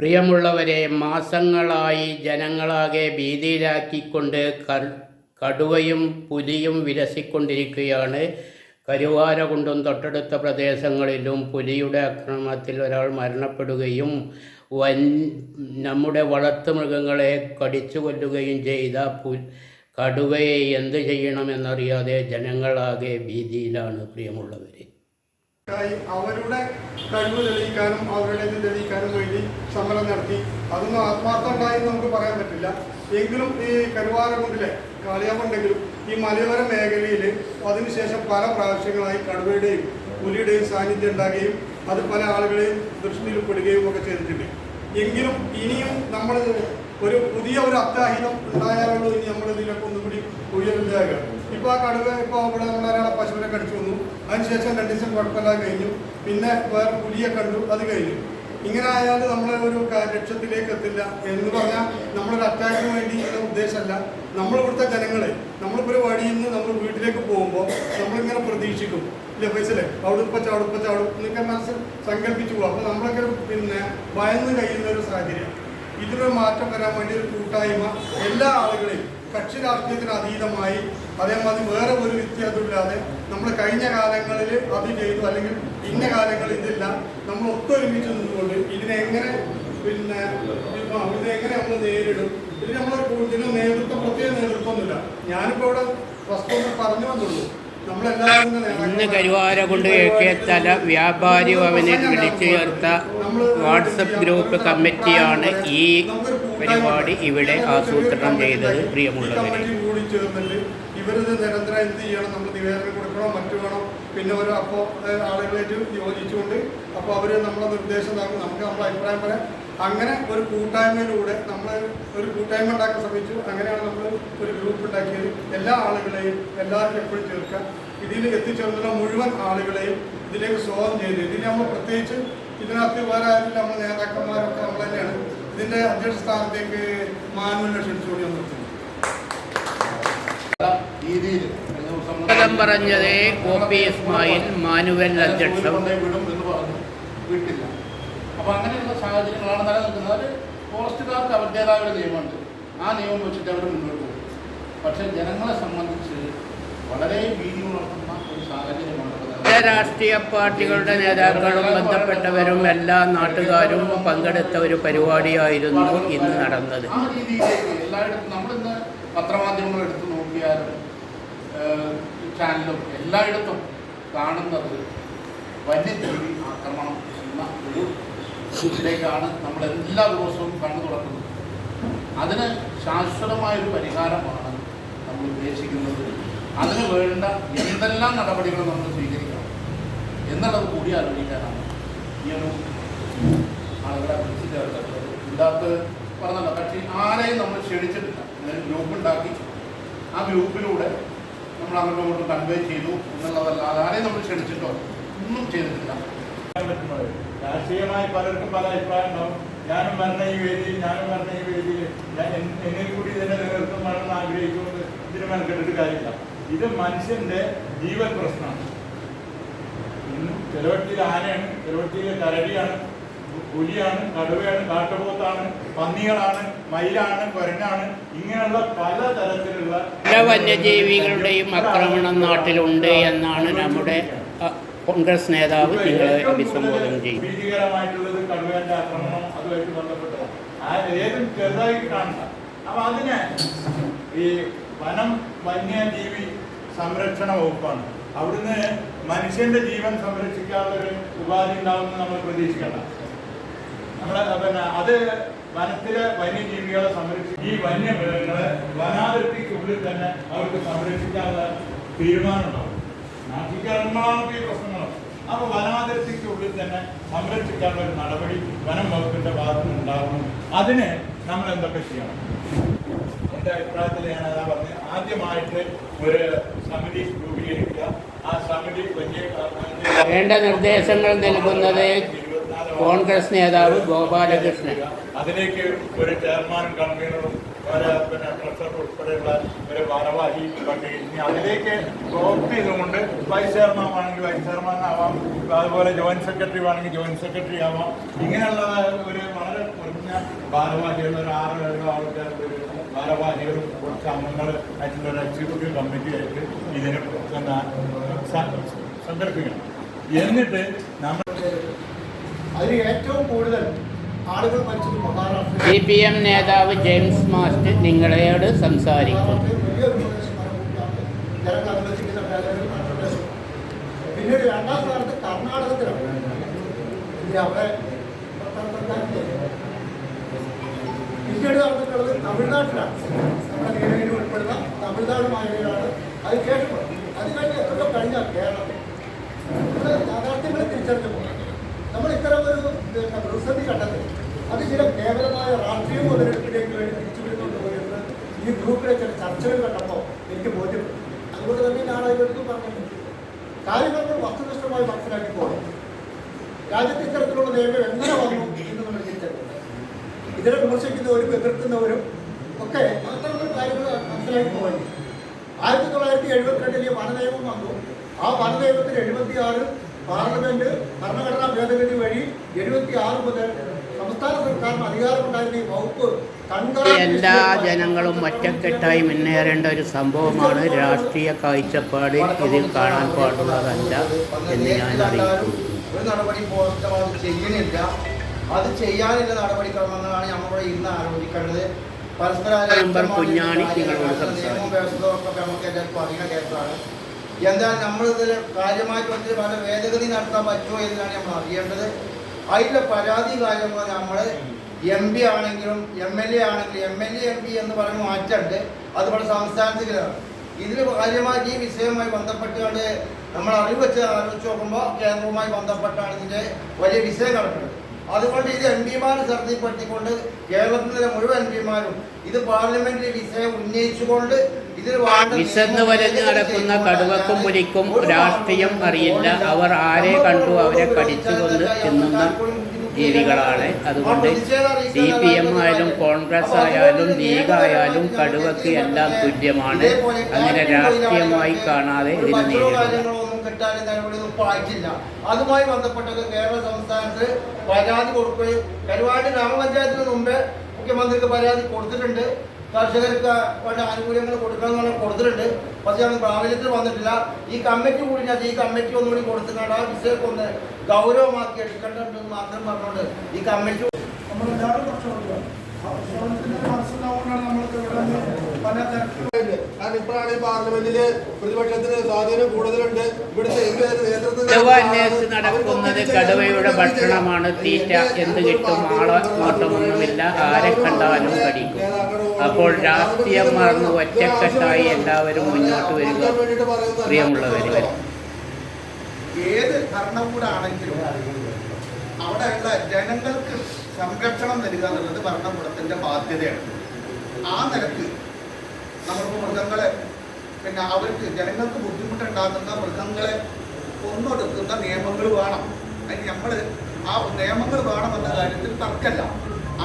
പ്രിയമുള്ളവരെ മാസങ്ങളായി ജനങ്ങളാകെ ഭീതിയിലാക്കിക്കൊണ്ട് കടുവയും പുലിയും വിലസിക്കൊണ്ടിരിക്കുകയാണ് കരുവാരകുണ്ടും തൊട്ടടുത്ത പ്രദേശങ്ങളിലും പുലിയുടെ ആക്രമണത്തിൽ ഒരാൾ മരണപ്പെടുകയും വൻ നമ്മുടെ വളർത്തു മൃഗങ്ങളെ കടിച്ചു കൊല്ലുകയും ചെയ്ത പു കടുവയെ എന്ത് ചെയ്യണമെന്നറിയാതെ ജനങ്ങളാകെ ഭീതിയിലാണ് പ്രിയമുള്ളവരെ. അവരുടെ കഴിവ് തെളിയിക്കാനും അവരുടെ ഇത് തെളിയിക്കാനും വേണ്ടി സമരം നടത്തി. അതൊന്നും ആത്മാർത്ഥം ഉണ്ടായി എന്ന് നമുക്ക് പറയാൻ പറ്റില്ല. എങ്കിലും ഈ കരുവാരകുണ്ടിലെ കാളിയാമുണ്ടെങ്കിലും ഈ മലയോര മേഖലയിൽ അതിനുശേഷം പല പ്രാവശ്യങ്ങളായി കടുവയുടെയും പുലിയുടെയും സാന്നിധ്യം ഉണ്ടാകുകയും അത് പല ആളുകളെയും ദൃഷ്ടിയിൽപ്പെടുകയും ഒക്കെ ചെയ്തിട്ടുണ്ട്. എങ്കിലും ഇനിയും നമ്മൾ ഒരു പുതിയ ഒരു അത്യാഹിതം ഉണ്ടായാലുള്ളൂ ഇനി നമ്മൾ ഒന്നുകൂടി ഒന്നും കൂടി ഉയരുന്നതാകുക ഇപ്പോൾ ആ കടുവ ഇപ്പോൾ ഇവിടെ നമ്മൾ ഒരാളെ പശുവിനെ കടിച്ചു വന്നു അതിനുശേഷം രണ്ട് ദിവസം കുഴപ്പമില്ലാതെ കഴിഞ്ഞു. പിന്നെ വേറെ പുലിയെ കണ്ടു. അത് കഴിഞ്ഞു. ഇങ്ങനെ ആയാൽ നമ്മളെ ഒരു ലക്ഷ്യത്തിലേക്ക് എത്തില്ല എന്ന് പറഞ്ഞാൽ നമ്മളൊരു അറ്റാക്കിന് വേണ്ടി ഉദ്ദേശമല്ല. നമ്മൾ ഇവിടുത്തെ ജനങ്ങളെ നമ്മളിപ്പോൾ ഒരു വഴിയിൽ നിന്ന് നമ്മൾ വീട്ടിലേക്ക് പോകുമ്പോൾ നമ്മളിങ്ങനെ പ്രതീക്ഷിക്കും. ഇല്ല ഫൈസലെ? അവിടുപ്പ ചവിടുപ്പ ചവിടും എന്നൊക്കെ മനസ്സിൽ സങ്കല്പിച്ചു പോകും. അപ്പോൾ നമ്മളൊക്കെ പിന്നെ ഭയന്ന് കഴിയുന്ന ഒരു സാഹചര്യം ഇതിനൊരു മാറ്റം വരാൻ വേണ്ടി ഒരു കൂട്ടായ്മ എല്ലാ ആളുകളെയും കക്ഷി രാഷ്ട്രീയത്തിന് അതീതമായി അതേമാതിരി വേറെ ഒരു വ്യത്യാസമില്ലാതെ നമ്മൾ കഴിഞ്ഞ കാലങ്ങളിൽ അത് ചെയ്തു അല്ലെങ്കിൽ ഇന്ന കാലങ്ങളിൽ ഇതില്ല നമ്മൾ ഒത്തൊരുമിച്ച് നിന്നുകൊണ്ട് ഇതിനെങ്ങനെ പിന്നെ ഇതിനെങ്ങനെ നമ്മൾ നേരിടും? ഇതിന് നമ്മൾ ഇതിന് നേതൃത്വം പ്രത്യേക നേതൃത്വമൊന്നുമില്ല. ഞാനിപ്പോൾ ഇവിടെ വസ്തുത പറഞ്ഞു വന്നുള്ളൂ. ഇന്ന് കരുവാര കൊണ്ട് കെ തല വ്യാപാരി ഭവനിൽ വിളിച്ചു ചേർത്ത വാട്സപ്പ് ഗ്രൂപ്പ് കമ്മിറ്റിയാണ് ഈ പരിപാടി ഇവിടെ ആസൂത്രണം ചെയ്തത് പ്രിയമുള്ളവരെ. നിരന്തരം ചെയ്യണം? നമ്മൾ പിന്നെ അപ്പോൾ നമുക്ക് അഭിപ്രായം അങ്ങനെ ഒരു കൂട്ടായ്മയിലൂടെ നമ്മൾ ഒരു കൂട്ടായ്മ ഉണ്ടാക്കാൻ ശ്രമിച്ചു. അങ്ങനെയാണ് നമ്മൾ ഒരു ഗ്രൂപ്പ് ഉണ്ടാക്കിയത്. എല്ലാ ആളുകളെയും എല്ലാവർക്കും എപ്പോഴും ചേർക്കാം ഇതിൽ എത്തിച്ചേർന്നുള്ള മുഴുവൻ ആളുകളെയും ഇതിലേക്ക് സ്വാഗതം ചെയ്തു ഇതിൽ നമ്മൾ പ്രത്യേകിച്ച് ഇതിനകത്ത് വേറെ ആരും നമ്മൾ നേതാക്കന്മാരൊക്കെ നമ്മൾ തന്നെയാണ്. ഇതിന്റെ അധ്യക്ഷ സ്ഥാനത്തേക്ക് മാനുവിനെ ക്ഷണിച്ചുകൊണ്ട് ഞാൻ നിർത്തുന്നു രീതിയിൽ സ്വാഗതം പറഞ്ഞത് ഒ പി ഇസ്മായിൽ മാനുവൽ അധ്യക്ഷൻ വിടും എന്ന് പറഞ്ഞു. വിട്ടില്ല. അപ്പൊ അങ്ങനെയുള്ള സാഹചര്യങ്ങളാണ് നിലനിൽക്കുന്നത്. അത് ഫോറസ്റ്റുകാർക്ക് അവരുടേതായ ഒരു നിയമമുണ്ട്. ആ നിയമം വെച്ചിട്ട് അവർ മുന്നോട്ട് പോകും. പക്ഷെ ജനങ്ങളെ സംബന്ധിച്ച് വളരെ ഭീതി ഉണർത്തുന്ന ഒരു സാഹചര്യമാണ് നിലനിൽക്കുന്നത്. രാഷ്ട്രീയ പാർട്ടികളുടെ നേതാക്കളും ബന്ധപ്പെട്ടവരും എല്ലാ നാട്ടുകാരും പങ്കെടുത്ത ഒരു പരിപാടിയായിരുന്നു ഇന്ന് നടന്നത് പത്രമാധ്യമങ്ങൾ എടുത്തു നോക്കിയാലും ഏഹ്, ചാനലും എല്ലായിടത്തും കാണുന്നത് വന്യജീവി ആക്രമണം എന്ന ഒരു ഇതിലേക്കാണ് നമ്മൾ എല്ലാ ദിവസവും കണ്ണു തുറക്കുന്നത് അതിന് ശാശ്വതമായൊരു പരിഹാരമാണ് നമ്മൾ ഉദ്ദേശിക്കുന്നത് അതിന് വേണ്ട എന്തെല്ലാം നടപടികൾ നമ്മൾ സ്വീകരിക്കണം എന്നുള്ളത് കൂടി ആലോചിക്കാനാണ് ഈ ഒരു ആളുകളെ വിളിച്ചു ചേർത്തിട്ടുള്ളത് ഇതിനകത്ത് പറഞ്ഞല്ലോ പക്ഷേ ആരെയും നമ്മൾ ക്ഷണിച്ചിട്ടില്ല. അതായത് ഗ്രൂപ്പ് ഉണ്ടാക്കി. ആ ഗ്രൂപ്പിലൂടെ നമ്മൾ അങ്ങോട്ടും ഇങ്ങോട്ടും കൺവേ ചെയ്തു എന്നുള്ളതല്ല. ആരെയും നമ്മൾ ക്ഷണിച്ചിട്ടോ? ഒന്നും ചെയ്തിട്ടില്ല. രാഷ്ട്രീയമായി പലർക്കും പല അഭിപ്രായം ഞാനും മരണ ഈ വേദിയിൽ ഞാനും മരണ ഈ വേദിയിൽ. ഞാൻ എന്നെ കൂടി ഇതിനെ നിലനിർത്തും മരണം ആഗ്രഹിക്കുന്നത് ഇതിന് മെനക്കെട്ടിട്ട് കാര്യമില്ല. ഇത് മനുഷ്യന്റെ ജീവൻ പ്രശ്നമാണ് ചെലവട്ടിയിൽ ആനയാണ് ചെലവട്ടിയിലെ കരടിയാണ് പുലിയാണ് കടുവയാണ് കാട്ടുപോത്താണ് പന്നികളാണ് മയിലാണ് കൊരനാണ് ഇങ്ങനെയുള്ള പല തരത്തിലുള്ള പല വന്യജീവികളുടെയും ആക്രമണം നാട്ടിലുണ്ട് എന്നാണ് നമ്മുടെ കോൺഗ്രസ് നേതാവ് നിങ്ങളെ അഭിസംബോധന ചെയ്യും ഭീതികരമായിട്ടുള്ളത് കടുവേന്റെ ആക്രമണം അതുമായിട്ട് ബന്ധപ്പെട്ടത് ഏതും ചെറുതായി കാണണ്ട അപ്പൊ അതിന് ഈ വനം വന്യജീവി സംരക്ഷണ വകുപ്പാണ്. അവിടുന്ന് മനുഷ്യന്റെ ജീവൻ സംരക്ഷിക്കാനുള്ള ഒരു ഉപാധി ഉണ്ടാവുമെന്ന് നമ്മൾ പ്രതീക്ഷിക്കണം. നമ്മുടെ പിന്നെ അത് വനത്തിലെ വന്യജീവികളെ സംരക്ഷിക്കും. ഈ വന്യമൃഗങ്ങളെ വനാതിർത്തിക്കുള്ളിൽ തന്നെ അവർക്ക് സംരക്ഷിക്കാനുള്ള തീരുമാനം ഉണ്ടാവും നാട്ടിലിറങ്ങുമ്പോഴാണ് ഈ പ്രശ്നങ്ങൾ അപ്പൊ വനാതിർത്തിക്കുള്ളിൽ തന്നെ സംരക്ഷിക്കാനുള്ള ഒരു നടപടി വനം വകുപ്പിന്റെ ഭാഗത്തു നിന്ന് അതിന് നമ്മൾ എന്തൊക്കെ ചെയ്യണം? എന്റെ അഭിപ്രായത്തിൽ ഞാൻ അതാ പറഞ്ഞത്. ആദ്യമായിട്ട് ഒരു സമിതി വലിയ വേണ്ട നിർദ്ദേശങ്ങൾ നൽകുന്നത് കോൺഗ്രസ് നേതാവ് ഗോപാലകൃഷ്ണൻ. അതിലേക്ക് ഒരു കൺവീനറും ചെയർമാൻ ആണെങ്കിൽ അതുപോലെ സെക്രട്ടറി സെക്രട്ടറി ആവാം. ഇങ്ങനെയുള്ള ഒരു വളരെ ഭാരവാഹികൾ ഒരു ആറ് ഏഴോ ആൾക്കാർ ഭാരവാഹികളും കുറച്ച് അംഗങ്ങൾ ആയിട്ടുള്ള ഒരു എക്സിക്യൂട്ടീവ് കമ്മിറ്റി ആയിട്ട് ഇതിനെ സംഘടിപ്പിക്കണം എന്നിട്ട് നമ്മൾ അതിൽ ഏറ്റവും കൂടുതൽ ആളുകൾ മരിച്ചത് മഹാരാഷ്ട്ര സി പി എം നേതാവ് ജെയിംസ് മാസ്റ്റ് നിങ്ങളോട് സംസാരിക്കും. പിന്നീട് രണ്ടാം സ്ഥാനത്ത് കർണാടകത്തിലാണ്. അവിടെ പിന്നീട് നടന്നിട്ടുള്ളത് തമിഴ്നാട്ടിലാണ്. നമ്മുടെ നീലഗിരി ഉൾപ്പെടുന്ന തമിഴ്നാട് മേഖലയിലാണ് അത് കേട്ടു അത് കഴിഞ്ഞ് എത്രയോ കഴിഞ്ഞ കേരളം. ഇത് യാഥാർത്ഥ്യങ്ങളെ തിരിച്ചറിഞ്ഞപ്പോൾ നമ്മൾ ഇത്തരം ഒരു പ്രതിസന്ധി കണ്ടത് അത് ചില കേവലമായ രാഷ്ട്രീയ മുതലെടുപ്പിലേക്ക് വേണ്ടി തിരിച്ചുവിടുന്നുണ്ട് എന്ന് ഈ ഗ്രൂപ്പിലെ ചില ചർച്ചകൾ കണ്ടപ്പോൾ എനിക്ക് ബോധ്യപ്പെട്ടു. അതുകൊണ്ട് തന്നെ ഞാൻ അതിലേക്ക് പറഞ്ഞു കാര്യങ്ങൾ വസ്തുനിഷ്ഠമായി മനസ്സിലാക്കി പോകണം. രാജ്യത്ത് ഇത്തരത്തിലുള്ള നിയമം എങ്ങനെ വന്നു എന്ന് നമ്മൾ തിരിച്ചറിയുന്നത് ഇതിനെ വിമർശിക്കുന്നവരും എതിർക്കുന്നവരും ഒക്കെ അത്തരത്തിലുള്ള കാര്യങ്ങൾ മനസ്സിലാക്കി പോകണം. ആയിരത്തി തൊള്ളായിരത്തി എഴുപത്തിരണ്ടിലെ വനനിയമം വന്നു. ആ വനനിയമത്തിൽ എഴുപത്തി ആറ് പാർലമെന്റ് ഭരണഘടനാ ഭേദഗതി വഴി എഴുപത്തി ആറ് മുതൽ സംസ്ഥാന സർക്കാരിന് അധികാരമുണ്ടായിരുന്ന ഈ വകുപ്പ് എല്ലാ ജനങ്ങളും ഒറ്റക്കെട്ടായി മുന്നേറേണ്ട ഒരു സംഭവമാണ് രാഷ്ട്രീയ കാഴ്ചപ്പാടിൽ ഇതിൽ കാണാൻ പാടുള്ളതല്ല എന്ന് ഞാൻ അറിയിക്കുന്നു. ഒരു നടപടി പോസ്റ്റം അത് ചെയ്യണില്ല അത് ചെയ്യാനുള്ള നടപടിക്രമങ്ങളാണ് നമ്മളിവിടെ ഇന്ന് ആലോചിക്കേണ്ടത്. നമ്പർ കുഞ്ഞാണി നിങ്ങളോട് സംസാരിക്കും. നമ്മൾ നമ്മളിതിൽ കാര്യമായിട്ട് വന്നിട്ട് പല ഭേദഗതി നടത്താൻ പറ്റുമോ എന്നാണ് നമ്മൾ അറിയേണ്ടത്. അതിന്റെ പരാതി കാര്യങ്ങൾ നമ്മൾ എം പി ആണെങ്കിലും എം എൽ എ ആണെങ്കിലും M L A M P എന്ന് പറയുന്ന മാറ്റമുണ്ട്. അതുപോലെ സംസ്ഥാനത്തിലാണ് ഇതിൽ കാര്യമായിട്ട് ഈ വിഷയവുമായി ബന്ധപ്പെട്ടുകൊണ്ട് നമ്മൾ അറിവ് വെച്ച് ആലോചിച്ച് നോക്കുമ്പോൾ കേന്ദ്രവുമായി ബന്ധപ്പെട്ടാണ് ഇതിന്റെ വലിയ വിഷയം കിടക്കുന്നത്. അതുകൊണ്ട് ഇത് എം പിമാർ ശ്രദ്ധപ്പെടുത്തിക്കൊണ്ട് കേരളത്തിലെ മുഴുവൻ എം പിമാരും ഇത് പാർലമെന്റിൽ വിഷയം ഉന്നയിച്ചുകൊണ്ട് വിശന്ന് വലഞ്ഞ് നടക്കുന്ന കടുവക്കും പുലിക്കും രാഷ്ട്രീയം അറിയില്ല. അവർ ആരെ കണ്ടു അവരെ കടിച്ചുകൊണ്ട് തിന്നുന്ന ജീവികളാണ്. അതുകൊണ്ട് സി പി എം ആയാലും കോൺഗ്രസ് ആയാലും ലീഗ് ആയാലും കടുവക്ക് എല്ലാം തുല്യമാണ്. അങ്ങനെ രാഷ്ട്രീയമായി കാണാതെ ഇതിനെ നേരിടുക കാര്യങ്ങളൊന്നും കിട്ടാനും ഇവിടെ ആയിട്ടില്ല അതുമായി ബന്ധപ്പെട്ടത് കേരള സംസ്ഥാനത്ത് പരാതി കൊടുക്കുകയും കരുവാടി ഗ്രാമപഞ്ചായത്തിന് മുമ്പേ മുഖ്യമന്ത്രിക്ക് പരാതി കൊടുത്തിട്ടുണ്ട്. കർഷകർക്ക് വേണ്ട ആനുകൂല്യങ്ങൾ കൊടുക്കണം എന്ന് കൊടുത്തിട്ടുണ്ട്. പക്ഷേ അത് പ്രാബല്യത്തിൽ വന്നിട്ടില്ല. ഈ കമ്മിറ്റി കൂടി ഞാൻ ഈ കമ്മിറ്റി ഒന്നുകൂടി കൊടുത്തിട്ടുണ്ട്. ആ വിഷയമൊക്കെ ഒന്ന് ഗൗരവമാക്കി എടുക്കേണ്ടത് മാത്രം പറഞ്ഞുകൊണ്ട് ഈ കമ്മിറ്റി നമ്മളെല്ലാവരും മനസ്സിലാവുകൊണ്ടാണ് നമ്മൾക്ക് ഇവിടെ നടക്കുന്നത് കടുവയുടെ ഭക്ഷണമാണ് തീറ്റ എന്ത് കിട്ടും? ആളെ നോട്ടമൊന്നുമില്ല ആരെ കണ്ടാലും കടിക്കും. അപ്പോൾ രാഷ്ട്രീയം മറന്ന് ഒറ്റക്കെട്ടായി എല്ലാവരും മുന്നോട്ട് വരിക പ്രിയമുള്ളവരെ. ഏത് ഭരണകൂടാണെങ്കിലും അവിടെയുള്ള ജനങ്ങൾക്ക് സംരക്ഷണം നൽകുക എന്നുള്ളത് ഭരണകൂടത്തിന്റെ ബാധ്യതയാണ്. ആ നിലയ്ക്ക് നമ്മളിപ്പോൾ മൃഗങ്ങളെ. പിന്നെ അവർക്ക് ജനങ്ങൾക്ക് ബുദ്ധിമുട്ടുണ്ടാകുന്ന മൃഗങ്ങളെ കൊന്നൊടുക്കുന്ന നിയമങ്ങൾ വേണം. അതിന് നമ്മൾ ആ നിയമങ്ങൾ വേണമെന്ന കാര്യത്തിൽ തർക്കമല്ല.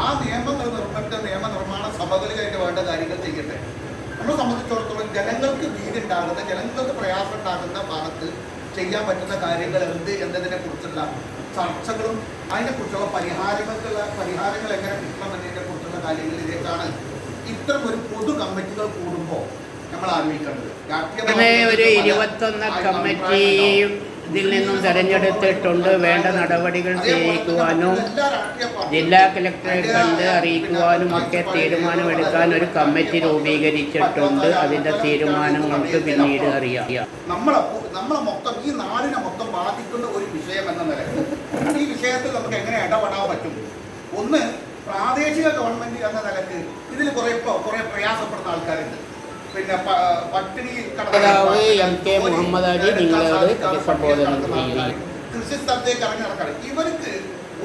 ആ നിയമങ്ങൾ നിർമ്മിച്ച നിയമനിർമ്മാണ സഭകളിൽ അതിന് വേണ്ട കാര്യങ്ങൾ ചെയ്യട്ടെ. നമ്മളെ സംബന്ധിച്ചിടത്തോളം ജനങ്ങൾക്ക് ഭീതി ഉണ്ടാകുന്ന ജനങ്ങൾക്ക് പ്രയാസം ഉണ്ടാകുന്ന ഭാഗത്ത് ചെയ്യാൻ പറ്റുന്ന കാര്യങ്ങൾ എന്ത് എന്നതിനെ കുറിച്ചുള്ള ചർച്ചകളും അതിനെക്കുറിച്ചുള്ള പരിഹാരങ്ങൾക്കുള്ള പരിഹാരങ്ങൾ എങ്ങനെ കിട്ടണം എന്നതിനെ കുറിച്ചുള്ള കാര്യങ്ങളിലേക്കാണ് ഇത്തരം ഒരു പൊതു കമ്മിറ്റികൾ കൂടുമ്പോൾ നമ്മൾ ആലോചിക്കേണ്ടത് ഒരു ഇരുപത്തൊന്ന് കമ്മിറ്റി ഇതിൽ നിന്നും തെരഞ്ഞെടുത്തിട്ടുണ്ട്. വേണ്ട നടപടികൾ സ്വീകരിക്കുവാനും ജില്ലാ കലക്ടറെ കണ്ട് അറിയിക്കുവാനും ഒക്കെ തീരുമാനമെടുക്കാൻ ഒരു കമ്മിറ്റി രൂപീകരിച്ചിട്ടുണ്ട്. അതിന്റെ തീരുമാനങ്ങൾക്ക് പിന്നീട് അറിയാം. നമ്മളെ നമ്മളെ മൊത്തം ഈ നാടിനെ മൊത്തം ബാധിക്കുന്ന ഒരു വിഷയം എന്ന നിലയ്ക്ക് ഈ വിഷയത്തിൽ നമുക്ക് എങ്ങനെ ഇടപെടാൻ പറ്റും? ഒന്ന് പ്രാദേശിക ഗവൺമെന്റ് എന്ന നിലയ്ക്ക് ഇതിൽ കുറെ കുറെ പ്രയാസപ്പെടുന്ന ആൾക്കാരുണ്ട്. പിന്നെ പട്ടിണി കൃഷി സ്ഥലത്തേക്ക് ഇറങ്ങി നടക്കാറ് ഇവർക്ക്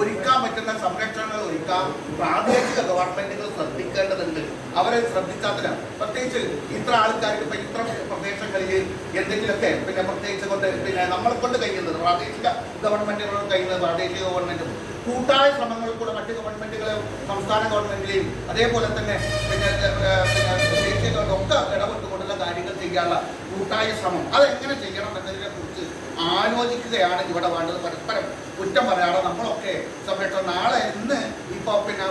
ഒരുക്കാൻ പറ്റുന്ന സംരക്ഷണങ്ങൾ ഒരുക്കാൻ പ്രാദേശിക ഗവൺമെന്റുകൾ ശ്രദ്ധിക്കേണ്ടതുണ്ട്. അവരെ ശ്രദ്ധിക്കാത്തില്ല പ്രത്യേകിച്ച് ഇത്ര ആൾക്കാർക്ക് ഇപ്പൊ ഇത്ര പ്രദേശങ്ങളിൽ എന്തെങ്കിലുമൊക്കെ പിന്നെ പ്രത്യേകിച്ച് കൊണ്ട് പിന്നെ നമ്മളെ കൊണ്ട് കഴിയുന്നത് പ്രാദേശിക ഗവൺമെന്റുകളും കഴിയുന്നത് പ്രാദേശിക ഗവൺമെന്റും കൂട്ടായ ശ്രമങ്ങൾ കൂടെ മറ്റ് ഗവൺമെന്റുകളെയും സംസ്ഥാന ഗവൺമെന്റിലെയും അതേപോലെ തന്നെ പിന്നെ ദേശീയ ഒക്കെ ഇടപെട്ടുകൊണ്ടുള്ള കാര്യങ്ങൾ ചെയ്യാനുള്ള കൂട്ടായ ശ്രമം. അതെങ്ങനെ ചെയ്യണം എന്നതിനെ കുറിച്ച് ആലോചിക്കുകയാണ് ഇവിടെ വേണ്ടത്. പരസ്പരം കുറ്റം പറയാതെ നമ്മളൊക്കെ സംരക്ഷണം നാളെ ഇന്ന് ഈ ഇപ്പൊ പിന്നെ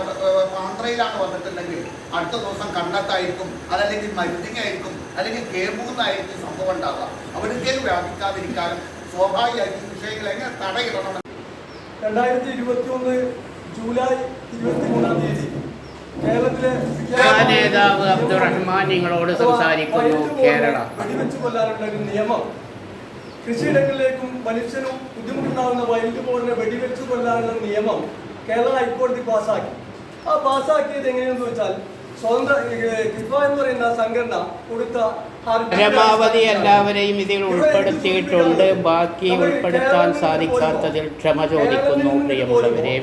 ആന്ധ്രയിലാണ് വന്നിട്ടുണ്ടെങ്കിൽ അടുത്ത ദിവസം കണ്ണത്തായിരിക്കും അതല്ലെങ്കിൽ മരുന്നിങ്ങായിരിക്കും അല്ലെങ്കിൽ കേമൂന്നായിരിക്കും സംഭവം ഉണ്ടാവുക. അവിടേക്ക് വ്യാപിക്കാതിരിക്കാനും സ്വാഭാവികമായിട്ടും വിഷയങ്ങൾ എങ്ങനെ തടയിടണം രണ്ടായിരത്തി ഇരുപത്തി ഒന്ന് ജൂലൈ ഇരുപത്തി മൂന്നാം തീയതി കേരളത്തിലെ നേതാവ് അബ്ദുറഹ്മാൻ നിങ്ങളോട് സംസാരിക്കുന്നു കേരള. വെടിവെച്ച് കൊല്ലാനുള്ള ഒരു നിയമം. കൃഷിയിടങ്ങളിലേക്കും മനുഷ്യനും ബുദ്ധിമുട്ടുണ്ടാകുന്ന വൈദ്യുതി ബോർഡിനെ വെടിവെച്ച് കൊല്ലാനുള്ള നിയമം കേരള ഹൈക്കോടതി പാസ്സാക്കി ആ പാസ്സാക്കിയത് എങ്ങനെയെന്ന് വെച്ചാൽ സ്വതന്ത്ര കിഫ എന്ന് പറയുന്ന സംഘടന കൊടുത്ത പരമാവധി എല്ലാവരെയും ഇതിൽ ഉൾപ്പെടുത്തിയിട്ടുണ്ട്. ബാക്കി ഉൾപ്പെടുത്താൻ സാധിക്കാത്തതിൽ ക്ഷമ ചോദിക്കുന്നു പ്രിയമുള്ളവരെ.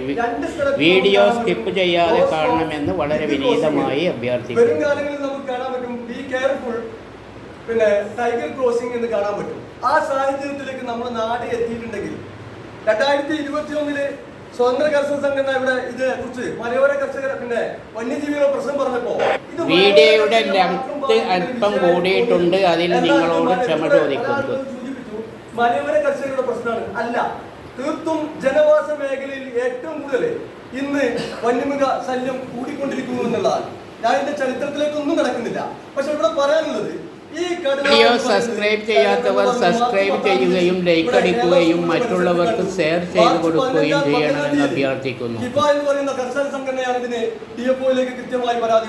വീഡിയോ സ്കിപ്പ് ചെയ്യാതെ കാണണമെന്ന് വളരെ വിനീതമായി അഭ്യർത്ഥിക്കുന്നു. പിന്നെ ടൈഗർ ക്രോസിംഗ് എന്ന് കാണാൻ പറ്റും. ആ സാഹചര്യത്തിലേക്ക് നമ്മൾ നാട് എത്തിയിട്ടുണ്ടെങ്കിൽ രണ്ടായിരത്തി ഇരുപത്തി ഒന്നിൽ സ്വതന്ത്ര കർഷക സംഘടന ഇവിടെ ഇതിനെ കുറിച്ച് മലയോര കർഷകർ പിന്നെ വന്യജീവികളുടെ പ്രശ്നം പറഞ്ഞപ്പോ വീഡിയോയുടെ ലെങ്ത് അല്പം കൂടിയിട്ടുണ്ട്. അതിൽ നിങ്ങളോട് ക്ഷമ ചോദിക്കുന്നു. മലയോര കർഷകരുടെ പ്രശ്നമാണ്. അല്ല തീർത്തും ജനവാസ മേഖലയിൽ ഏറ്റവും കൂടുതൽ ഇന്ന് വന്യമൃഗ ശല്യം കൂടിക്കൊണ്ടിരിക്കുന്നു എന്നുള്ളതാണ്. ഞാൻ ഇതിന്റെ ചരിത്രത്തിലേക്കൊന്നും കിടക്കുന്നില്ല. പക്ഷെ ഇവിടെ പറയാനുള്ളത് വീഡിയോ സബ്സ്ക്രൈബ് ചെയ്യാത്തവർ സബ്സ്ക്രൈബ് ചെയ്യുകയും ലൈക്ക് അടിക്കുകയും മറ്റുള്ളവർക്ക് ഷെയർ ചെയ്ത് കൊടുക്കുകയും ചെയ്യണമെന്ന് അഭ്യർത്ഥിക്കുന്നു. എന്ന് പറയുന്ന കൃത്യമായി പരാതി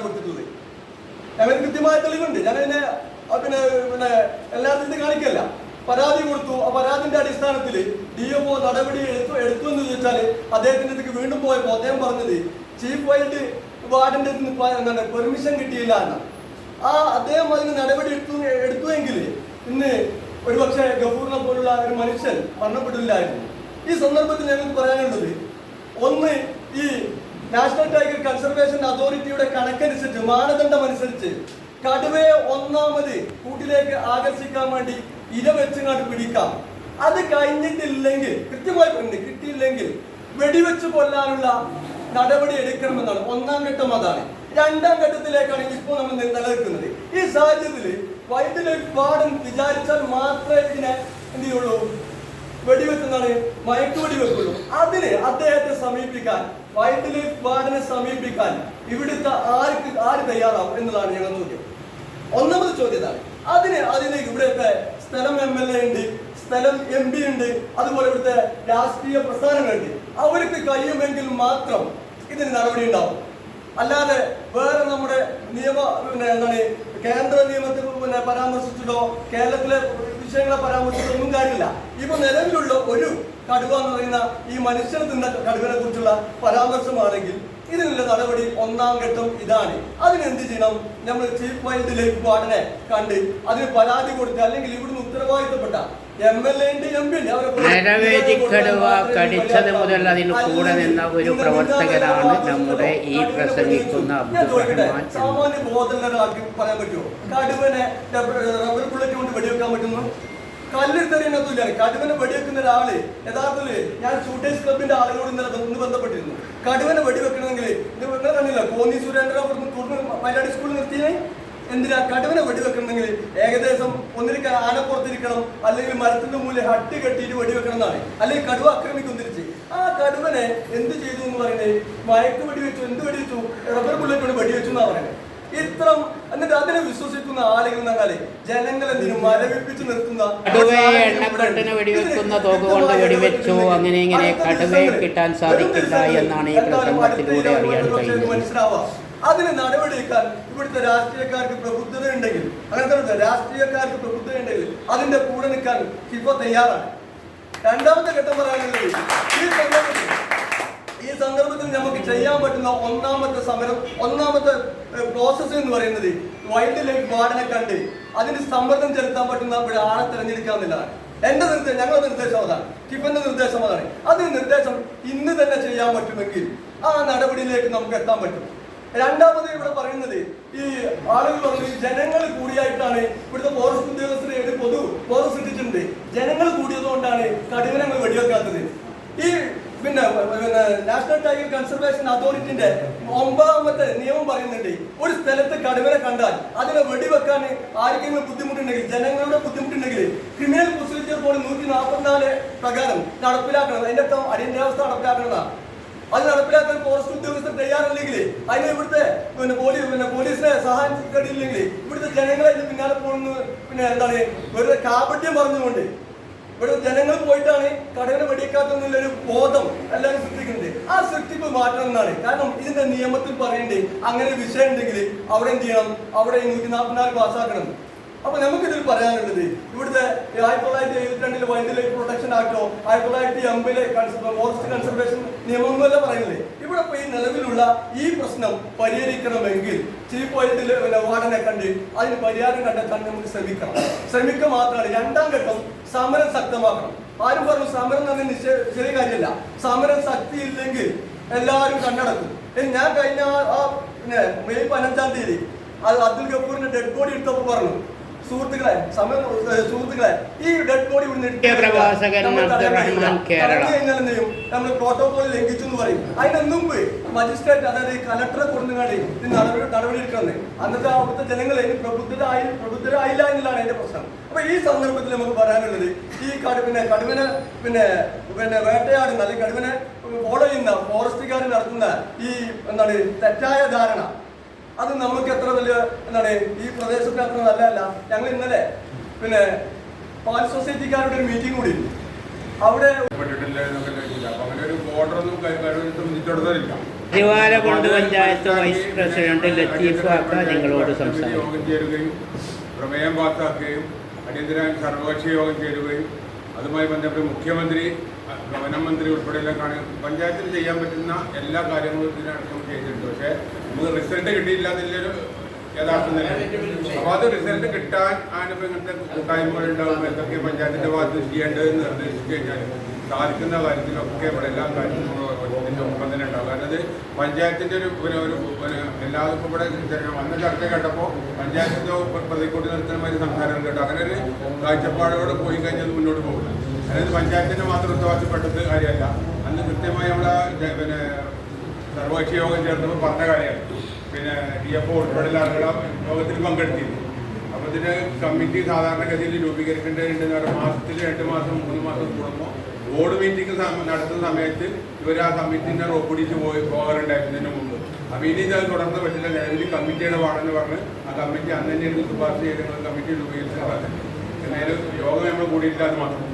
പിന്നെ പിന്നെ എല്ലാത്തിനും കാണിക്കല്ല. പരാതി കൊടുത്തു. ആ പരാതിന്റെ അടിസ്ഥാനത്തിൽ ഡി എഫ് ഒ നടപടി എടുത്തു എടുത്തു എന്ന് ചോദിച്ചാൽ അദ്ദേഹത്തിന്റെ അടുത്ത് വീണ്ടും പോയപ്പോൾ അദ്ദേഹം പറഞ്ഞത് ചീഫ് വൈൽഡ് വാർഡിന്റെ പെർമിഷൻ കിട്ടിയില്ല എന്നാണ്. ആ അദ്ദേഹം അതിന് നടപടി എടുത്തു എടുത്തുവെങ്കിൽ ഇന്ന് ഒരുപക്ഷെ ഗഫൂറിനെ പോലുള്ള ഒരു മനുഷ്യൻ മരണപ്പെട്ടില്ലായിരുന്നു ഈ സന്ദർഭത്തിൽ ഞങ്ങൾക്ക് പറയാനുള്ളത് ഒന്ന് ഈ നാഷണൽ ടൈഗർ കൺസർവേഷൻ അതോറിറ്റിയുടെ കണക്കനുസരിച്ച് മാനദണ്ഡം അനുസരിച്ച് കടുവയെ ഒന്നാമത് കൂട്ടിലേക്ക് ആകർഷിക്കാൻ വേണ്ടി ഇര വെച്ചങ്ങാട്ട് പിടിക്കാം. അത് കഴിഞ്ഞിട്ടില്ലെങ്കിൽ കൃത്യമായി പറഞ്ഞു കിട്ടിയില്ലെങ്കിൽ വെടിവെച്ച് കൊല്ലാനുള്ള നടപടി എടുക്കണമെന്നാണ്. ഒന്നാം ഘട്ടം അതാണ്. രണ്ടാം ഘട്ടത്തിലേക്കാണ് ഇപ്പോൾ നമ്മൾ നിലനിൽക്കുന്നത്. ഈ സാഹചര്യത്തിൽ വൈദ്യുതി ഒരു വാർഡൻ വിചാരിച്ചാൽ മാത്രമേ ഇതിനെ എന്ത് ചെയ്യുള്ളൂ? വെടിവെക്കുന്നതാണ് മയക്കു വെടിവെക്കുള്ളൂ. അതിന് അദ്ദേഹത്തെ സമീപിക്കാൻ ലൈഫ് വാർഡനെ സമീപിക്കാൻ ഇവിടുത്തെ ആർക്ക് ആര് തയ്യാറാവും എന്നതാണ് ഞങ്ങൾ ചോദ്യം. ഒന്നാമത് ചോദ്യതാണ് അതിന് അതിന് ഇവിടുത്തെ സ്ഥലം എം എൽ എ ഉണ്ട് സ്ഥലം എം പി ഉണ്ട് അതുപോലെ ഇവിടുത്തെ രാഷ്ട്രീയ പ്രസ്ഥാനങ്ങളുണ്ട്. അവർക്ക് കഴിയുമെങ്കിൽ മാത്രം ഇതിന് നടപടി ഉണ്ടാവും. അല്ലാതെ വേറെ നമ്മുടെ നിയമ പിന്നെ എന്താണ് കേന്ദ്ര നിയമത്തിൽ പിന്നെ പരാമർശിച്ചിട്ടോ കേരളത്തിലെ വിഷയങ്ങളെ പരാമർശിച്ചിട്ടോ ഒന്നും കാര്യമില്ല. ഇപ്പൊ നിലവിലുള്ള ഒരു കടുവ എന്ന് പറയുന്ന ഈ മനുഷ്യൻ തിന്ന കടുവനെ കുറിച്ചുള്ള പരാമർശമാണെങ്കിൽ ഇതിനുള്ള നടപടി ഒന്നാം ഘട്ടം ഇതാണ്. അതിനെന്ത് ചെയ്യണം? നമ്മൾ ചീഫ് വൈൽഡ് ലൈഫ് വാർഡനെ കണ്ട് അതിന് പരാതി കൊടുത്ത് അല്ലെങ്കിൽ ഇവിടുന്ന് ഉത്തരവാദിത്തപ്പെട്ട നരവേദിക്കടുവ കടിച്ചത് മുതൽ അതിന് കൂടെ നിന്ന ഒരു പ്രവർത്തകനാണ് നമ്മുടെ ഈ പ്രസംഗിക്കുന്ന അബ്ദുറഹ്മാൻ എന്ന്. സാമാന്യ ബോധമുള്ള പറയാൻ പറ്റുമോ? കടുവനെ റബ്ബർ ബുള്ളറ്റ് കൊണ്ട് വെടിവെക്കാൻ പറ്റുന്നു. കല്ലെടുത്തറിയുന്നതില്ല കടുവനെ വെടിവെക്കുന്ന ഒരാൾ യഥാർത്ഥത്തിൽ ഞാൻ ഷൂട്ടേഴ്സ് ക്ലബിന്റെ ആളുകളോട് ഇന്നലെ ഒന്ന് ബന്ധപ്പെട്ടിരുന്നു. കടുവനെ വെടിവെക്കണമെങ്കിൽ ഇത് നിങ്ങൾ കണ്ടില്ല കോന്നി സുരേന്ദ്ര തുടർന്ന് മലയാളി സ്കൂളിൽ നിർത്തിയേ എന്തിനാ കടുവനെ വെടിവെക്കണമെങ്കിൽ ഏകദേശം ഒന്നിരിക്ക ആനപ്പുറത്തിരിക്കണം അല്ലെങ്കിൽ മരത്തിന്റെ മൂല ഹട്ട് കെട്ടിയിട്ട് വെടിവെക്കണം എന്നാണ്. അല്ലെങ്കിൽ കടുവ ആക്രമിക്കും തിരിച്ച് ആ കടുവനെ എന്ത് ചെയ്തു എന്ന് പറയുന്നത്? മയക്ക് വെടിവെച്ചു എന്ത് വെടിവെച്ചു? റബ്ബർ ബുള്ളറ്റ് കൊണ്ട് വെടിവെച്ചു എന്നാ പറയുന്നത്. ഇത്രം എന്നിട്ട് അതിനെ വിശ്വസിക്കുന്ന ആളുകൾ എന്നാൽ ജനങ്ങൾ എന്തിനും മരവിപ്പിച്ച് നിർത്തുന്ന വെടിവെക്കുന്ന തോക്ക് കൊണ്ട് വെടിവെച്ചു അങ്ങനെ ഇങ്ങനെ കടുവയെ കിട്ടാൻ സാധിക്കില്ല എന്നാണ് ഈ പ്രസംഗത്തിലൂടെ അറിയാൻ കഴിയുന്നത് മനസ്സിലാവാം അതിന് നടപടിയെടുക്കാൻ ഇവിടുത്തെ രാഷ്ട്രീയക്കാർക്ക് പ്രബുദ്ധത ഉണ്ടെങ്കിൽ രാഷ്ട്രീയക്കാർക്ക് പ്രബുദ്ധത ഉണ്ടെങ്കിൽ അതിന്റെ കൂടെ നിൽക്കാൻ ഹിഫ തയ്യാറാണ്. രണ്ടാമത്തെ ഘട്ടം പറയാനുള്ളത് ഈ സന്ദർഭത്തിൽ ഈ സന്ദർഭത്തിൽ നമുക്ക് ചെയ്യാൻ പറ്റുന്ന ഒന്നാമത്തെ സമരം ഒന്നാമത്തെ പ്രോസസ്സ് എന്ന് പറയുന്നത് വൈൽഡ് ലൈഫ് വാർഡിനെ കണ്ട് അതിന് സമ്മർദ്ദം ചെലുത്താൻ പറ്റുന്ന ഇവിടെ ആളെ തിരഞ്ഞെടുക്കുക എന്നുള്ളതാണ്. എന്റെ നിർദ്ദേശം ഞങ്ങളുടെ നിർദ്ദേശം അതാണ്. കിഫന്റെ നിർദ്ദേശം അതാണ്. അതിന് നിർദ്ദേശം ഇന്ന് തന്നെ ചെയ്യാൻ പറ്റുമെങ്കിൽ ആ നടപടിയിലേക്ക് നമുക്ക് എത്താൻ പറ്റും. രണ്ടാമത് ഇവിടെ പറയുന്നത് ഈ ആളുകൾ പറഞ്ഞു ജനങ്ങൾ കൂടിയായിട്ടാണ് ഇവിടുത്തെ ഫോറസ്റ്റ് ഉദ്യോഗസ്ഥരെ ഒരു പൊതു ഫോറസ്റ്റ് ഇട്ടിട്ടുണ്ട്. ജനങ്ങൾ കൂടിയത് കൊണ്ടാണ് കടുവനങ്ങൾ വെടിവെക്കാത്തത്. ഈ പിന്നെ പിന്നെ നാഷണൽ ടൈഗർ കൺസർവേഷൻ അതോറിറ്റിന്റെ ഒമ്പതാമത്തെ നിയമം പറയുന്നുണ്ട്. ഒരു സ്ഥലത്ത് കടുവനെ കണ്ടാൽ അതിനെ വെടിവെക്കാൻ ആർക്കെങ്കിലും ബുദ്ധിമുട്ടുണ്ടെങ്കിൽ ജനങ്ങളുടെ ബുദ്ധിമുട്ടുണ്ടെങ്കിൽ ക്രിമിനൽ പ്രൊസീജിയർ കോഡ് നൂറ്റി നാൽപ്പത്തിനാല് പ്രകാരം നടപ്പിലാക്കണം. അതിന്റെ അടിയന്തരാവസ്ഥ നടപ്പിലാക്കണമെന്നാണ്. അത് നടപ്പിലാക്കാൻ ഫോറസ്റ്റ് ഉദ്യോഗസ്ഥർ തയ്യാറല്ലെങ്കിൽ അതിന് ഇവിടുത്തെ പിന്നെ പോലീസ് പിന്നെ പോലീസിനെ സഹായം കഴിയില്ലെങ്കിൽ ഇവിടുത്തെ ജനങ്ങളെ ഇതിന് പിന്നാലെ പോകുന്നു പിന്നെ എന്താണ് വെറുതെ കാപട്യം പറഞ്ഞുകൊണ്ട് ഇവിടെ ജനങ്ങൾ പോയിട്ടാണ് കടകളെ വെടിക്കാത്തെന്നുള്ളൊരു ബോധം എല്ലാവരും സൃഷ്ടിക്കുന്നത്. ആ സൃഷ്ടിപ്പ് മാറ്റണം എന്നാണ്. കാരണം ഇതിന്റെ നിയമത്തിൽ പറയണ്ടേ അങ്ങനെ വിഷയം ഉണ്ടെങ്കിൽ അവിടെ എന്ത് ചെയ്യണം? അവിടെ നൂറ്റി നാൽപ്പത്തിനാല് പാസ്സാക്കണം അപ്പൊ നമുക്കിതിൽ പറയാനുള്ളത് ഇവിടുത്തെ ആയിരത്തി തൊള്ളായിരത്തി എഴുപത്തി എഴുപത്തിരണ്ടിൽ വൈൽഡ് ലൈഫ് പ്രൊട്ടക്ഷൻ ആക്ടോ ആയിരത്തി തൊള്ളായിരത്തി അമ്പതിലെ ഫോറസ്റ്റ് കൺസർവേഷൻ നിയമങ്ങളല്ല പറയുന്നത് ഇവിടെ ഈ നിലവിലുള്ള ഈ പ്രശ്നം പരിഹരിക്കണമെങ്കിൽ ചീഫ് വൈൽഡ് വാർഡനെ കണ്ട് അതിന് പരിഹാരം കണ്ടെത്താൻ നമുക്ക് ശ്രമിക്കണം. ശ്രമിക്കുക മാത്രമാണ്. രണ്ടാം ഘട്ടം സമരം ശക്തമാക്കണം. ആരും പറഞ്ഞു സമരം പറഞ്ഞാൽ നിശ്ചയ ചെറിയ കാര്യമല്ല. സമരം ശക്തി ഇല്ലെങ്കിൽ എല്ലാവരും കണ്ണടക്കും. ഞാൻ കഴിഞ്ഞ ആ പിന്നെ മെയ് പതിനഞ്ചാം തീയതി അത് അബ്ദുൽ ഗഫൂറിന്റെ ഡെഡ് ബോഡി എടുത്തപ്പോൾ പറഞ്ഞു. സുഹൃത്തുക്കളെ സമയം സുഹൃത്തുക്കളെ ഈ ഡെഡ് ബോഡി ചെയ്യും? നമ്മൾ പ്രോട്ടോകോൾ ലംഘിച്ചു എന്ന് പറയും. അതിന് മുമ്പ് മജിസ്ട്രേറ്റ് അതായത് കലക്ടറെ കൊണ്ടുങ്ങാടി ഇത് നടപടി നടപടി എടുക്കുന്നത്. അന്നത്തെ അവിടുത്തെ ജനങ്ങൾ ഇനി പ്രബുദ്ധരായി പ്രബുദ്ധരായില്ല എന്നുള്ളതാണ് അതിന്റെ പ്രശ്നം. അപ്പൊ ഈ സന്ദർഭത്തിൽ നമുക്ക് പറയാനുള്ളത് ഈ കടുവിനെ കടുവനെ പിന്നെ പിന്നെ വേട്ടയാടുന്ന അല്ലെങ്കിൽ കടുവനെ ഫോളോ ചെയ്യുന്ന ഫോറസ്റ്റുകാർ നടത്തുന്ന ഈ എന്താണ് തെറ്റായ ധാരണ. അത് നമുക്ക് എത്ര വലിയ എന്താണ് ഈ പ്രദേശത്തെ അത്ര നല്ലതല്ല. ഞങ്ങൾ ഇന്നലെ പിന്നെ പാൽ സൊസൈറ്റിക്കാരുടെ ഒരു മീറ്റിംഗ് കൂടി. അവിടെ തിരുവാലക്കുണ്ട് പഞ്ചായത്ത് വൈസ് പ്രസിഡന്റ് ലത്തീഫ് അക്ക നിങ്ങളോട് സംസാരിക്കും. പ്രമേയം പാസ്സാക്കുകയും അടിയന്തരമായി സർവകക്ഷി യോഗം ചേരുകയും അതുമായി ബന്ധപ്പെട്ട് മുഖ്യമന്ത്രി ഭവനം മന്ത്രി ഉൾപ്പെടെയുള്ള കാണി പഞ്ചായത്തിൽ ചെയ്യാൻ പറ്റുന്ന എല്ലാ കാര്യങ്ങളും ഇതിനടക്കം ചെയ്തിട്ടുണ്ട്. പക്ഷേ നമുക്ക് റിസൾട്ട് കിട്ടിയില്ല എന്നുള്ളൊരു യഥാർത്ഥം തന്നെ അപ്പോൾ അത് റിസൾട്ട് കിട്ടാൻ ആണിപ്പോൾ ഇങ്ങനത്തെ കൂട്ടായ്മകൾ ഉണ്ടാകുമ്പോൾ എന്തൊക്കെ പഞ്ചായത്തിന്റെ ഭാഗത്ത് ചെയ്യേണ്ടതെന്ന് നിർദ്ദേശിച്ചു കഴിഞ്ഞാൽ സാധിക്കുന്ന കാര്യത്തിലൊക്കെ ഇവിടെ എല്ലാ കാര്യങ്ങളും ഇതിന്റെ അതായത് പഞ്ചായത്തിന്റെ ഒരു ഒരു പിന്നെ എല്ലാവർക്കും തിരഞ്ഞ- വന്ന ചർച്ച കേട്ടപ്പോൾ പഞ്ചായത്തിന്റെ പ്രതിക്കൂട്ടി നിർത്തുന്ന മാതിരി സംസാരം കേട്ടു. അങ്ങനെ ഒരു കാഴ്ചപ്പാടോടെ പോയി കഴിഞ്ഞാൽ മുന്നോട്ട് പോകുന്നത് അതായത് പഞ്ചായത്തിന്റെ മാത്രം ഉത്തരവാദിത്തപ്പെട്ടത് കാര്യമല്ല. അന്ന് കൃത്യമായി നമ്മുടെ പിന്നെ സർവകക്ഷി യോഗം ചേർന്നപ്പോൾ പറഞ്ഞ കാര്യമാണ്. പിന്നെ ഡി എഫ് ഉൾപ്പെടെയുള്ള ആളുകൾ യോഗത്തിൽ പങ്കെടുത്തിരുന്നു. അപ്പോൾ ഇതിന് കമ്മിറ്റി സാധാരണഗതിയിൽ രൂപീകരിക്കേണ്ടതുണ്ട് മാസത്തിൽ രണ്ട് മാസം മൂന്ന് മാസം കൂടുമ്പോൾ ബോർഡ് മീറ്റിംഗ് നടത്തുന്ന സമയത്ത് ഇവർ ആ കമ്മിറ്റിനെ റോപ്പിടിച്ച് പോയി പോകാറുണ്ടായിരുന്നതിന് മുമ്പ്. അപ്പോൾ ഇനി ഇത് തുടർന്ന് പറ്റില്ല നിലവിൽ കമ്മിറ്റിയുടെ പാടെന്ന് പറഞ്ഞ് ആ കമ്മിറ്റി അന്ന് തന്നെ ശുപാർശ ചെയ്ത് കമ്മിറ്റി രൂപീകരിച്ചത് എന്നാലും യോഗം നമ്മൾ കൂടിയിട്ടില്ല അത് മാത്രം.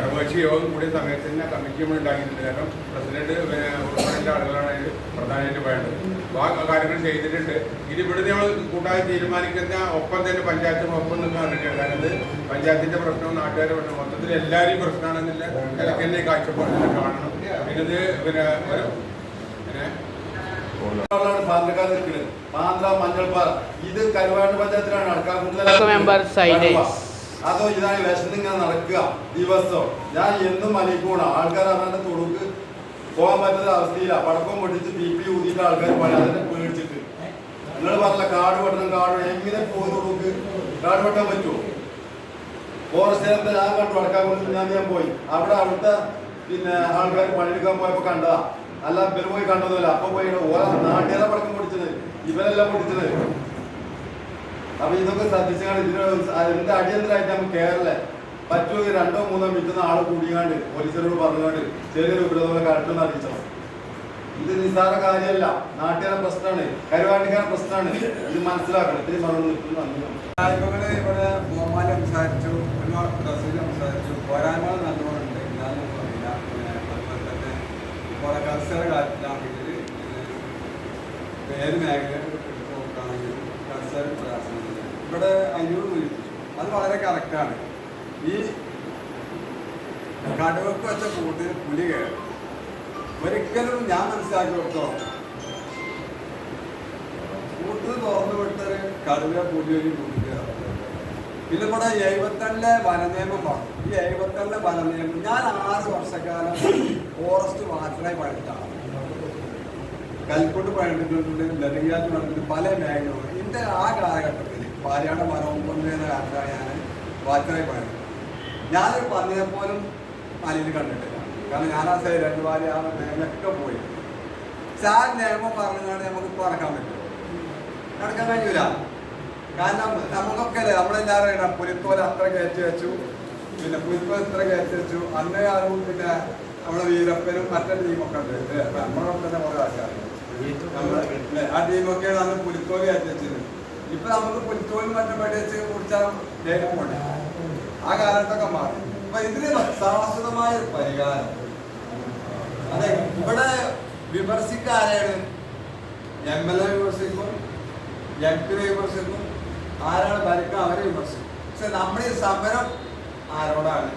കടമകക്ഷി യോഗം കൂടിയ സമയത്ത് തന്നെ കമ്മിറ്റി നമ്മൾ ഉണ്ടാക്കിയിട്ടുണ്ട്. കാരണം പ്രസിഡന്റ് ഉൾപ്പെടെയുള്ള ആളുകളാണ് അതിൽ പ്രധാനമായിട്ട് വേണ്ടത്. അപ്പോൾ ആ കാര്യങ്ങൾ ചെയ്തിട്ടുണ്ട്. ഇത് ഇവിടുന്ന് നമ്മൾ കൂട്ടായി തീരുമാനിക്കുന്ന ഒപ്പം തന്നെ പഞ്ചായത്തും ഒപ്പം നിൽക്കാറുണ്ട് കാരണം പഞ്ചായത്തിന്റെ പ്രശ്നവും നാട്ടുകാരുടെ പ്രശ്നവും മൊത്തത്തിൽ എല്ലാവരും പ്രശ്നമാണെന്നില്ല ഇലക്കന്നെ കാഴ്ചപ്പാടിനെ കാണണം. പിന്നെ ഇത് പിന്നെ ഒരു പിന്നെ പാന്ത്രക്കാർ നിൽക്കുന്നത് പാന്ത്ര മഞ്ഞൾപ്പാറ ഇത് കരുവാണ്ട് പഞ്ചായത്തിലാണ്. Block member. അതോ ഇതാ വിശന്ന് ഇങ്ങനെ നടക്കുക. ദിവസം. ഞാൻ എന്നും മലിക്കൂണ ആൾക്കാർ അവരുടെ തൊടുക്ക് പോകാൻ പറ്റുന്ന അവസ്ഥയില്ല പടക്കം പൊട്ടിച്ച് പി പി ഊതിയിട്ട് ആൾക്കാർ പോയി അതിനെ പേടിച്ചിട്ട്. നിങ്ങൾ പറഞ്ഞ കാട് വെട്ടണം കാട്. എങ്ങനെ പോയി തൊടുക്ക്? കാട് വെട്ടാൻ പറ്റുമോ ഫോറസ്റ്റ് ഞാൻ കണ്ടു അടക്കാൻ കൊണ്ട് ഞാൻ ഞാൻ പോയി. അവിടെ അവിടുത്തെ പിന്നെ ആൾക്കാർ പണിയെടുക്കാൻ പോയപ്പോ കണ്ടതാ. അല്ല ഇവർ പോയി കണ്ടതല്ല. അപ്പൊ പോയി ഓരോ നാട്ടുകാരെ പടക്കം പൊടിച്ചത് ഇവരെല്ലാം പൊടിച്ചത് അപ്പൊ ഇതൊക്കെ ശ്രദ്ധിച്ചാണ് ഇതിന് അടിയന്തരമായിട്ട് നമുക്ക് കേരള പറ്റുമെങ്കിൽ രണ്ടോ മൂന്നോ മിറ്റുന്ന ആൾ കൂടിയാണ്ട് പോലീസിനോട് പറഞ്ഞുകൊണ്ട് ചെറിയൊരു ഉപരോധം കറക്റ്റ് അറിയിച്ചോ ഇത് നിസ്സാര കാര്യമല്ല. നാട്ടുകാരെ പ്രശ്നമാണ് കരുവാണ്ടിക്കാരെ പ്രശ്നമാണ് ഇത് മനസ്സിലാക്കണം. നന്ദി. ആയിക്കോട്ടെ ഇവിടെ ബഹുമാനം സംസാരിച്ചു. റസീൽ സംസാരിച്ചു. പോരായ്മകൾ നല്ലോണമുണ്ട് ഇല്ലാന്നൊന്നും അതുപോലെ തന്നെ ഇപ്പോൾ കർഷക കാര്യത്തിലാണെങ്കിൽ പേര് മേഖല എടുത്ത് നോക്കുകയാണെങ്കിലും കർഷക പ്രയാസമുണ്ട് ഇവിടെ അഞ്ഞൂറ് സൂചിപ്പിച്ചു അത് വളരെ കറക്റ്റാണ് ഈ കടുവക്ക് വെച്ച കൂട്ടിന് പുലി കയറും. ഒരിക്കലും ഞാൻ മനസ്സിലാക്കിയെടുത്തോളം കൂട്ട് തുറന്നു വിട്ടൊരു കടുവ പുലിയൊരു കൂട്ടിട്ട് പിന്നെ ഇവിടെ എഴുപത്തിരണ്ടിലെ വനനിയമം പറഞ്ഞു. ഈ എഴുപത്തിരണ്ടിലെ വനനിയമം ഞാൻ ആറ് വർഷക്കാലം ഫോറസ്റ്റ് വാച്ചറായി പഠിച്ചാണ് കൽക്കോട്ട് പണിതിട്ടുണ്ട് നെടുങ്കാറ്റ് പണിതിട്ടുണ്ട് പല മേഖലകളും. എന്റെ ആ കാലഘട്ടത്തിൽ പാലയാട് മനോമ്പെന്ന കാരണത്താണ് ഞാൻ വാച്ചറായി പറയുന്നത് ഞാനൊരു പന്നിയെ പോലും മലയിൽ കണ്ടിട്ടില്ല. കാരണം ഞാൻ ആ സൈഡ് രണ്ട് ഭാര്യ ആ മേഖലയൊക്കെ പോയി. സാർ നിയമം പറഞ്ഞുകൊണ്ട് നമുക്ക് പറക്കാൻ നടക്കാൻ പറ്റുമോ നടക്കാൻ കഴിയൂല. കാരണം നമുക്കൊക്കെ അല്ലേ നമ്മളെല്ലാവരും അറിയണം പുലിത്തോല അത്ര കയറ്റി വെച്ചു. പിന്നെ പുലിത്തോല ഇത്ര കയറ്റി വെച്ചു. അന്നേ ആരും പിന്നെ നമ്മുടെ വീരപ്പനും മറ്റേ ടീമൊക്കെ ഉണ്ട്? നമ്മളൊക്കെ തന്നെ കുറെ ആൾക്കാർ ആ ടീമൊക്കെയാണ് അന്ന് പുലിത്തോലി അയച്ചത് ഇപ്പൊ നമുക്ക് പുൽത്തോലും മറ്റു വെടിവെച്ച് കുടിച്ചാൽ ജയിലും കൊണ്ട് ആ കാലത്തൊക്കെ മാറി. അപ്പൊ ഇതിന് ശാശ്വതമായ പരിഹാരം. അതെ ഇവിടെ വിമർശിക്കാരാണ് എം എൽ എ വിമർശിക്കും എം പി വിമർശിക്കും. ആരാണ് ഭരിക്കുക അവരെ വിമർശിക്കും. പക്ഷെ നമ്മുടെ ഈ സമരം ആരോടാണ്?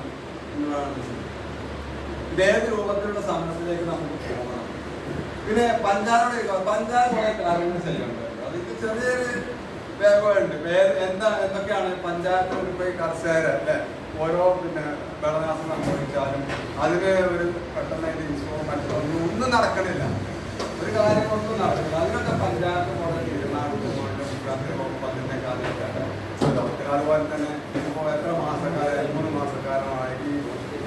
എന്നുള്ളതാണ് ഏത് രൂപത്തിലുള്ള സമരത്തിലേക്ക് നമുക്ക് പോകണം? പിന്നെ പഞ്ചാറോടെ പഞ്ചാറോടെ കുറെ കാര്യങ്ങൾ ചെയ്യുന്നുണ്ട്. അതിന് ചെറിയൊരു വേഗമുണ്ട് പേര് എന്താ എന്തൊക്കെയാണ് പഞ്ചായത്ത് പോയി കർഷകർ അല്ലെ? ഓരോ പിന്നെ വെള്ളനാശം സംഭവിച്ചാലും അതിന് ഒരു പെട്ടെന്നായിട്ട് ഇൻഷുറൻസ് ഒന്നും ഒന്നും നടക്കണില്ല. ഒരു കാര്യം ഒന്നും നടക്കില്ല അതിനൊക്കെ പഞ്ചായത്ത് പോലെ വകുപ്പ് അതിന്റെ കാര്യമൊക്കെ അതുപോലെ തന്നെ. ഇപ്പോൾ എത്ര മാസക്കാലം മൂന്ന് മാസക്കാലമായി ഈ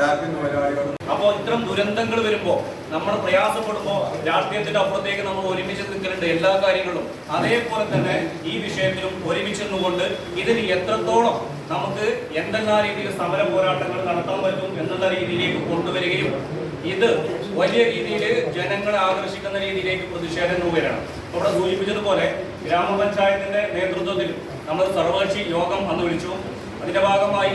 ടാപ്പിംഗ് പരിപാടികളും അപ്പോൾ ഇത്തരം ദുരന്തങ്ങൾ വരുമ്പോൾ നമ്മൾ പ്രയാസപ്പെടുമ്പോൾ രാഷ്ട്രീയത്തിന്റെ അപ്പുറത്തേക്ക് നമ്മൾ ഒരുമിച്ച് നിൽക്കുന്നുണ്ട് എല്ലാ കാര്യങ്ങളും. അതേപോലെ തന്നെ ഈ വിഷയത്തിലും ഒരുമിച്ച് നിന്നുകൊണ്ട് ഇതിന് എത്രത്തോളം നമുക്ക് എന്തെല്ലാം രീതിയിൽ സമര പോരാട്ടങ്ങൾ നടത്താൻ പറ്റും എന്നുള്ള രീതിയിലേക്ക് കൊണ്ടുവരികയും ഇത് വലിയ രീതിയിൽ ജനങ്ങളെ ആകർഷിക്കുന്ന രീതിയിലേക്ക് പ്രതിഷേധങ്ങൾ ഉയരണം അവിടെ സൂചിപ്പിച്ചതുപോലെ ഗ്രാമപഞ്ചായത്തിന്റെ നേതൃത്വത്തിൽ നമ്മൾ സർവകക്ഷി യോഗം അന്ന് വിളിച്ചു. അതിന്റെ ഭാഗമായി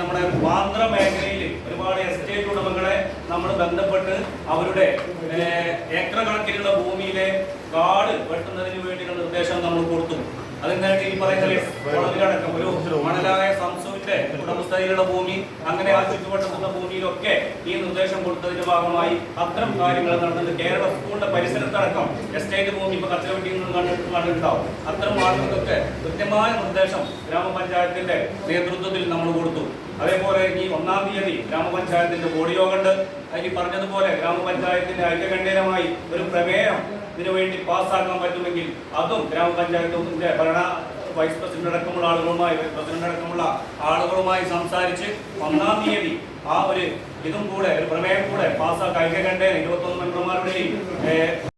നമ്മുടെ ബാന്ദ്ര മേഖലയിൽ ഒരുപാട് എസ്റ്റേറ്റ് ഉടമകളെ നമ്മൾ ബന്ധപ്പെട്ട് അവരുടെ ഏക്കർ കണക്കിലുള്ള ഭൂമിയിലെ കാട് വെട്ടുന്നതിന് വേണ്ടിയുള്ള നിർദ്ദേശം നമ്മൾ കൊടുത്തു. അതിനായിട്ട് ഈ പറയുന്ന ഒരു മണലായ സംസുവിന്റെ ഉടമസ്ഥതയിലുള്ള ഭൂമി അങ്ങനെ ആ ചുറ്റുവട്ടത്തുള്ള ഭൂമിയിലൊക്കെ ഈ നിർദ്ദേശം കൊടുത്തതിന്റെ ഭാഗമായി അത്തരം കാര്യങ്ങൾ നടന്നത് കേരള സ്കൂളിന്റെ പരിസരത്തടക്കം എസ്റ്റേറ്റ് ഭൂമി ഇപ്പൊ കച്ചവട്ടിയിൽ നിന്ന് കണ്ടിട്ടുണ്ടാവും. അത്തരം ആളുകൾക്കൊക്കെ കൃത്യമായ നിർദ്ദേശം ഗ്രാമപഞ്ചായത്തിന്റെ നേതൃത്വത്തിൽ നമ്മൾ കൊടുത്തു. അതേപോലെ ഈ ഒന്നാം തീയതി ഗ്രാമപഞ്ചായത്തിന്റെ ബോഡി യോഗമുണ്ട് അതിൽ പറഞ്ഞതുപോലെ ഗ്രാമപഞ്ചായത്തിന്റെ ഐക്യകണ്ഠേനമായി ഒരു പ്രമേയം ഇതിനുവേണ്ടി പാസ്സാക്കാൻ പറ്റുമെങ്കിൽ അതും ഗ്രാമപഞ്ചായത്തിന്റെ ഭരണ വൈസ് പ്രസിഡന്റ് അടക്കമുള്ള ആളുകളുമായി പ്രസിഡന്റ് അടക്കമുള്ള ആളുകളുമായി സംസാരിച്ച് ഒന്നാം തീയതി ആ ഒരു ഇതും കൂടെ ഒരു പ്രമേയം കൂടെ പാസ്സാക്കി ഐക്യകണ്ഠേന ഇരുപത്തൊന്ന് മെമ്പർമാരുടെയും